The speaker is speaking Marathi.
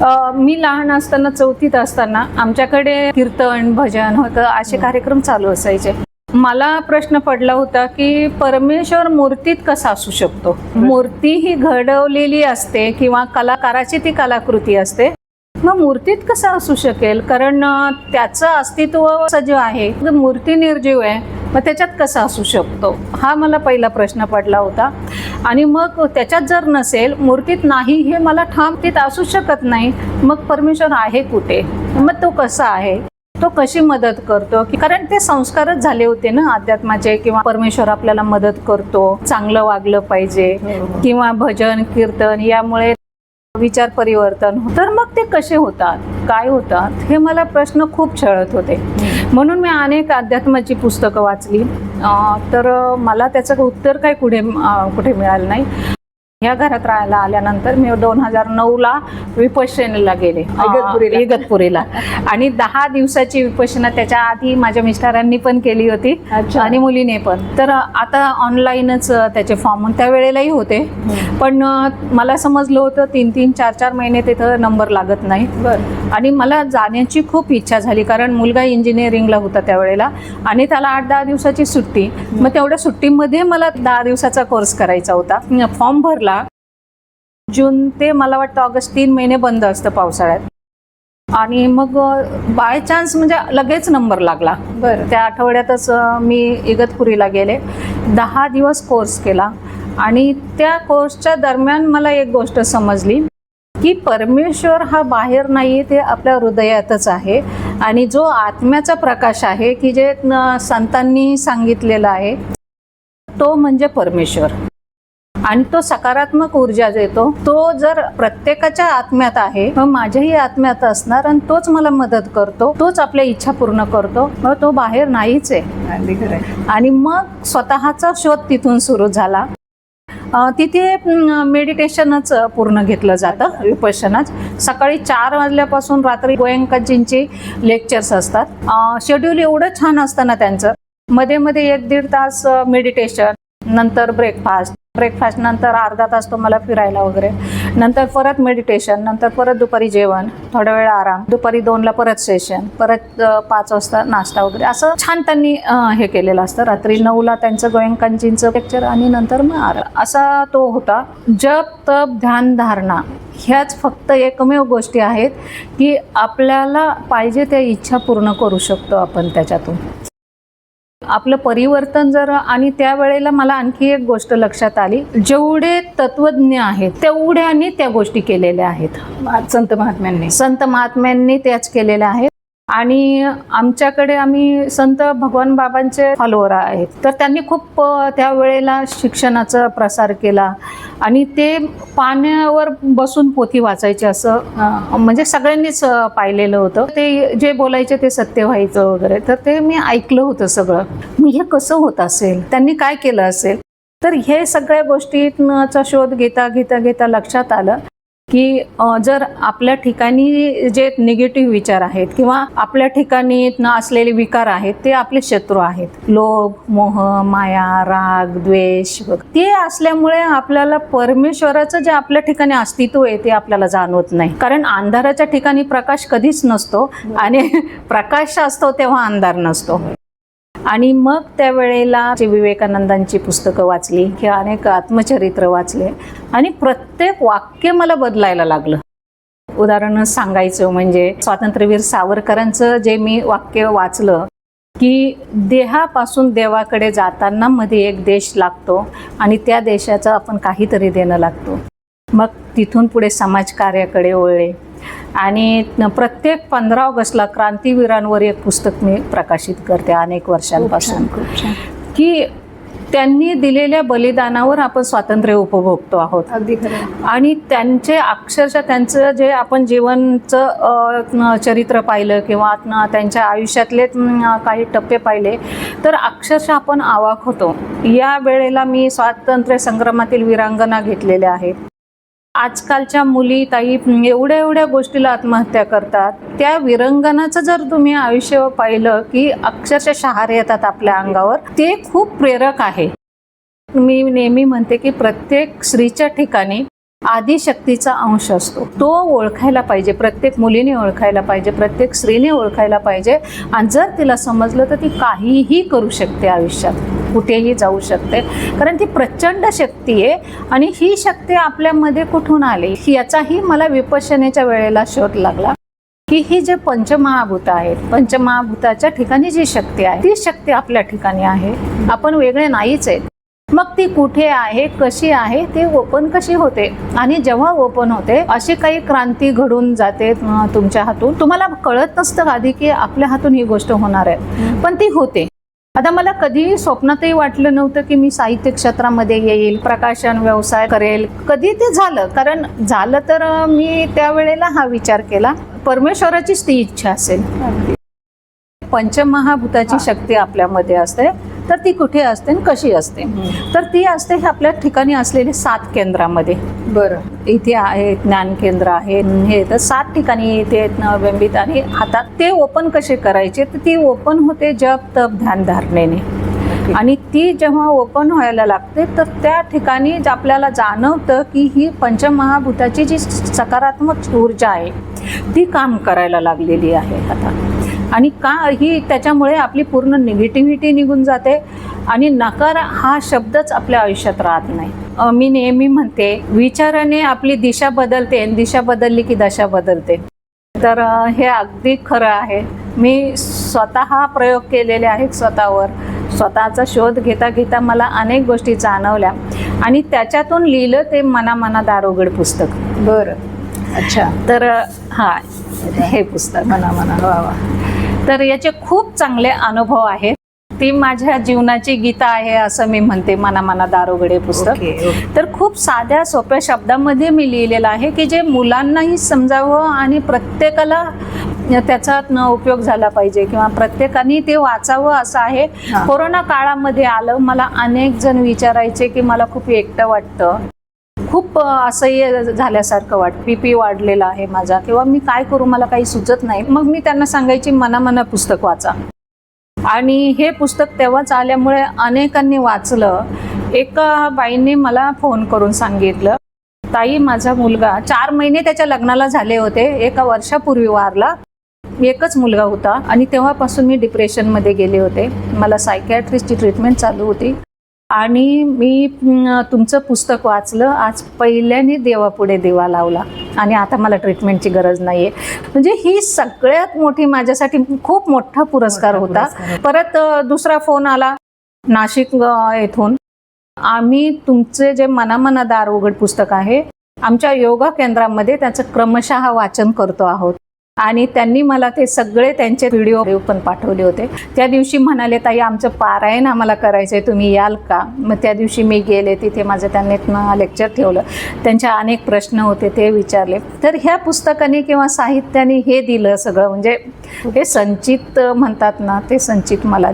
मी लहान असताना चौथीत असताना आमच्याकडे कीर्तन भजन होतं असे कार्यक्रम चालू असायचे. मला प्रश्न पडला होता की परमेश्वर मूर्तीत कसा असू शकतो? मूर्ती ही घडवलेली असते किंवा कलाकाराची ती कलाकृती असते? मग मूर्तीत कसं असू शकेल? कारण त्याचं अस्तित्व सजीव आहे मूर्ती निर्जीव आहे मग त्याच्यात कसा असू शकतो? हा मला पहिला प्रश्न पडला होता. आणि मग त्याच्यात जर नसेल मूर्तीत नाही हे मला ठाम तीत असू शकत नाही. मग परमेश्वर आहे कुठे? मग तो कसा आहे? तो कशी मदत करतो? की कारण ते संस्कारच झाले होते ना अध्यात्माचे किंवा परमेश्वर आपल्याला मदत करतो चांगलं वागलं पाहिजे किंवा भजन कीर्तन यामुळे विचार परिवर्तन होतं. तर मग कसे होतात काय होतात हे मला प्रश्न खूप छळत होते. म्हणून मी अनेक अध्यात्माची पुस्तकं वाचली. तर मला त्याचं उत्तर काही कुठे कुठे मिळालं नाही. ह्या घरात राहायला आल्यानंतर मी दोन हजार नऊला विपश्यनेला गेले. इगतपुरीला. आणि दहा दिवसाची विपश्यना त्याच्या आधी माझ्या मिस्टरांनी पण केली होती. आणि मुलीने पण. तर आता ऑनलाईनच त्याचे फॉर्म त्यावेळेलाही होते. पण मला समजलं होतं तीन तीन चार चार महिने तिथं नंबर लागत नाही. आणि मला जाण्याची खूप इच्छा झाली कारण मुलगा इंजिनिअरिंगला होता त्यावेळेला आणि त्याला आठ दहा दिवसाची सुट्टी. मग तेवढ्या सुट्टीमध्ये मला दहा दिवसाचा कोर्स करायचा होता. फॉर्म भरला. जून ते मला वाटतं ऑगस्ट तीन महिने बंद असतं पावसाळ्यात. आणि मग बाय चान्स म्हणजे लगेच नंबर लागला. बर. त्या आठवड्यातच मी इगतपुरीला गेले. दहा दिवस कोर्स केला. आणि त्या कोर्सच्या दरम्यान मला एक गोष्ट समजली की परमेश्वर हा बाहेर नाही ते आपल्या हृदयातच आहे. आणि जो आत्म्याचा प्रकाश आहे की जे संतांनी सांगितलेला आहे तो म्हणजे परमेश्वर. आणि तो सकारात्मक ऊर्जा देतो तो जर प्रत्येकाच्या आत्म्यात आहे मग माझ्याही आत्म्यात असणार आणि तोच मला मदत करतो तोच आपल्या इच्छा पूर्ण करतो मग तो बाहेर नाहीच आहे. आणि मग स्वतःचा शोध तिथून सुरू झाला. तिथे मेडिटेशनच पूर्ण घेतलं जातं विपशनाच सकाळी चार वाजल्यापासून रात्री गोयंकाजींचे लेक्चर्स असतात. शेड्यूल एवढं छान असतं ना त्यांचं. मध्ये मध्ये एक दीड तास मेडिटेशन नंतर ब्रेकफास्ट ब्रेकफास्ट नंतर अर्धा तास तुम्हाला फिरायला वगैरे. नंतर परत मेडिटेशन नंतर परत दुपारी जेवण थोडा वेळ आराम दुपारी दोनला परत सेशन परत पाच वाजता नाश्ता वगैरे. असं छान त्यांनी हे केलेलं असतं. रात्री नऊला त्यांचं गोयंकांजींचं लेक्चर आणि नंतर मग आराम असा तो होता. जप तप ध्यान धारणा ह्याच फक्त एकमेव गोष्टी आहेत की आपल्याला पाहिजे त्या इच्छा पूर्ण करू शकतो आपण त्याच्यातून. आपलं परिवर्तन जर आणि त्यावेळेला मला आणखी एक गोष्ट लक्षात आली. जेवढे तत्वज्ञ आहेत तेवढ्यानी त्या गोष्टी केलेल्या आहेत. संत महात्म्यांनी. संत महात्म्यांनी त्याच केलेल्या आहेत. आणि आमच्याकडे आम्ही संत भगवान बाबांचे फॉलोअर आहेत. तर त्यांनी खूप त्यावेळेला शिक्षणाचा प्रसार केला. आणि ते पाण्यावर बसून पोथी वाचायचे असं म्हणजे सगळ्यांनीच पाहिलेलं होतं. ते जे बोलायचे ते सत्य व्हायचं वगैरे. तर ते मी ऐकलं होतं सगळं. मी हे कसं होत असेल? त्यांनी काय केलं असेल? तर हे सगळ्या गोष्टींचा शोध घेता घेता घेता लक्षात आलं. की जर आपल्या ठिकाणी जे निगेटिव्ह विचार आहेत किंवा आपल्या ठिकाणी न असलेले विकार आहेत ते आपले शत्रू आहेत. लोभ मोह माया राग द्वेष ते असल्यामुळे आपल्याला परमेश्वराचं जे आपल्या ठिकाणी अस्तित्व आहे ते आपल्याला जाणवत नाही. कारण अंधाराच्या ठिकाणी प्रकाश कधीच नसतो आणि प्रकाश असतो तेव्हा अंधार नसतो. आणि मग त्या वेळेला विवेकानंदांची पुस्तकं वाचली किंवा अनेक आत्मचरित्र वाचले आणि प्रत्येक वाक्य मला बदलायला लागलं. उदाहरण सांगायचं म्हणजे स्वातंत्र्यवीर सावरकरांचं जे मी वाक्य वाचलं की देहापासून देवाकडे जाताना मध्ये एक देश लागतो आणि त्या देशाचं आपण काहीतरी देणं लागतो. मग तिथून पुढे समाजकार्याकडे वळले. आणि प्रत्येक पंधरा ऑगस्टला क्रांतीवीरांवर एक पुस्तक मी प्रकाशित करते अनेक वर्षांपासून. की त्यांनी दिलेल्या बलिदानावर आपण स्वातंत्र्य उपभोगतो आहोत. अगदी. आणि त्यांचे अक्षरशः त्यांचं जे आपण जीवनचं चरित्र पाहिलं किंवा त्यांच्या आयुष्यातले काही टप्पे पाहिले तर अक्षरशः आपण आवाक होतो. या वेळेला मी स्वातंत्र्य संग्रामातील वीरांगना घेतलेल्या आहेत. आजकालच्या मुली ताई एवढ्या एवढ्या गोष्टीला आत्महत्या करतात. त्या विरंगनाचं जर तुम्ही आयुष्य पाहिलं की अक्षरशः शहारे येतात आपल्या अंगावर ते खूप प्रेरक आहे. मी नेहमी म्हणते की प्रत्येक स्त्रीच्या ठिकाणी आदिशक्तीचा अंश असतो. तो ओळखायला पाहिजे प्रत्येक मुलीने ओळखायला पाहिजे प्रत्येक स्त्रीने ओळखायला पाहिजे. आणि जर तिला समजलं तर ती काहीही करू शकते आयुष्यात. कुठेही जाऊ शकते. कारण ती प्रचंड शक्ती आहे आणि ही शक्ती आपल्यामध्ये कुठून आली? याचाही मला विपशनेच्या वेळेला शोध लागला. की ही जे पंचमहाभूत आहेत पंचमहाभूताच्या ठिकाणी जी शक्ती आहे ती शक्ती आपल्या ठिकाणी आहे. आपण वेगळे नाहीच आहेत. मग ती कुठे आहे कशी आहे ते ओपन कशी होते? आणि जेव्हा ओपन होते अशी काही क्रांती घडून जाते तुमच्या हातून? तुम्हाला कळत नसतं आधी की आपल्या हातून ही गोष्ट होणार आहे. पण ती होते. आता मला कधी स्वप्नातही वाटलं नव्हतं की मी साहित्य क्षेत्रामध्ये येईल प्रकाशन व्यवसाय करेल. कधी ते झालं? कारण झालं तर मी त्यावेळेला हा विचार केला. परमेश्वराचीच ती इच्छा असेल. पंचमहाभूताची शक्ती आपल्यामध्ये असते. तर ती कुठे असते आणि कशी असते? तर ती असते हे आपल्या ठिकाणी असलेली सात केंद्रामध्ये. बरं. इथे आहे ज्ञान केंद्र आहे हे तर सात ठिकाणी इथे आहेत न बेंबीत आणि हातात ते ओपन कसे करायचे? तर ती ओपन होते जप तप ध्यान धारणेने. आणि ती जेव्हा ओपन व्हायला लागते तर त्या ठिकाणी आपल्याला जाणवतं की ही पंचमहाभूताची जी सकारात्मक ऊर्जा आहे ती काम करायला लागलेली आहे आता. आणि का ही त्याच्यामुळे आपली पूर्ण निगेटिव्हिटी निघून जाते आणि नकार हा शब्दच आपल्या आयुष्यात राहत नाही. मी नेहमी म्हणते विचाराने आपली दिशा बदलते दिशा बदलली की दशा बदलते. तर हे अगदी खरं आहे. मी स्वतः प्रयोग केलेले आहेत स्वतःवर. स्वतःचा शोध घेता घेता मला अनेक गोष्टी जाणवल्या आणि त्याच्यातून लिहिलं ते मना मना दारोगड पुस्तक. बरं. अच्छा. तर हा हे पुस्तक. म्हणा म्हणा वा वा. तर याचे खूप चांगले अनुभव आहेत ती माझ्या जीवनाची गीता आहे असं मी म्हणते मना मना दारोगडे पुस्तक ओके ओके. तर खूप साध्या सोप्या शब्दामध्ये मी लिहिलेलं आहे की जे मुलांनाही समजावं आणि प्रत्येकाला त्याचा न उपयोग झाला पाहिजे किंवा प्रत्येकाने ते वाचावं असं आहे. कोरोना काळामध्ये आलं मला अनेक जण विचारायचे की मला खूप एकटं वाटतं खूप असह्य झाल्यासारखं वाट पी पी वाढलेला आहे माझा. किंवा मी काय करू मला काही सुचत नाही. मग मी त्यांना सांगायची मनामना पुस्तक वाचा. आणि हे पुस्तक तेव्हाच आल्यामुळे अनेकांनी वाचलं. एका बाईंनी मला फोन करून सांगितलं ताई माझा मुलगा चार महिने त्याच्या लग्नाला झाले होते. एका वर्षापूर्वी वारला. एकच मुलगा होता. आणि तेव्हापासून मी डिप्रेशनमध्ये गेले होते. मला सायकॅट्रिस्टची ट्रीटमेंट चालू होती. आणि मी तुमचं पुस्तक वाचलं. आज पहिल्याने देवापुढे दिवा लावला. आणि आता मला ट्रीटमेंटची गरज नाही आहे म्हणजे ही सगळ्यात मोठी माझ्यासाठी खूप मोठा पुरस्कार होता. परत दुसरा फोन आला. नाशिक येथून. आम्ही तुमचे जे मनामना दार उघड पुस्तक आहे आमच्या योगा केंद्रामध्ये त्याचं क्रमशः वाचन करतो आहोत. आणि त्यांनी मला ते सगळे त्यांचे व्हिडिओ पण पाठवले होते. त्या दिवशी म्हणाले ताई आमचं पारायण आम्हाला करायचं आहे तुम्ही याल का? मग त्या दिवशी मी गेले तिथे माझं त्यांनी लेक्चर ठेवलं. त्यांच्या अनेक प्रश्न होते ते विचारले. तर ह्या पुस्तकाने किंवा साहित्याने हे दिलं सगळं. म्हणजे हे संचित म्हणतात ना ते संचित मला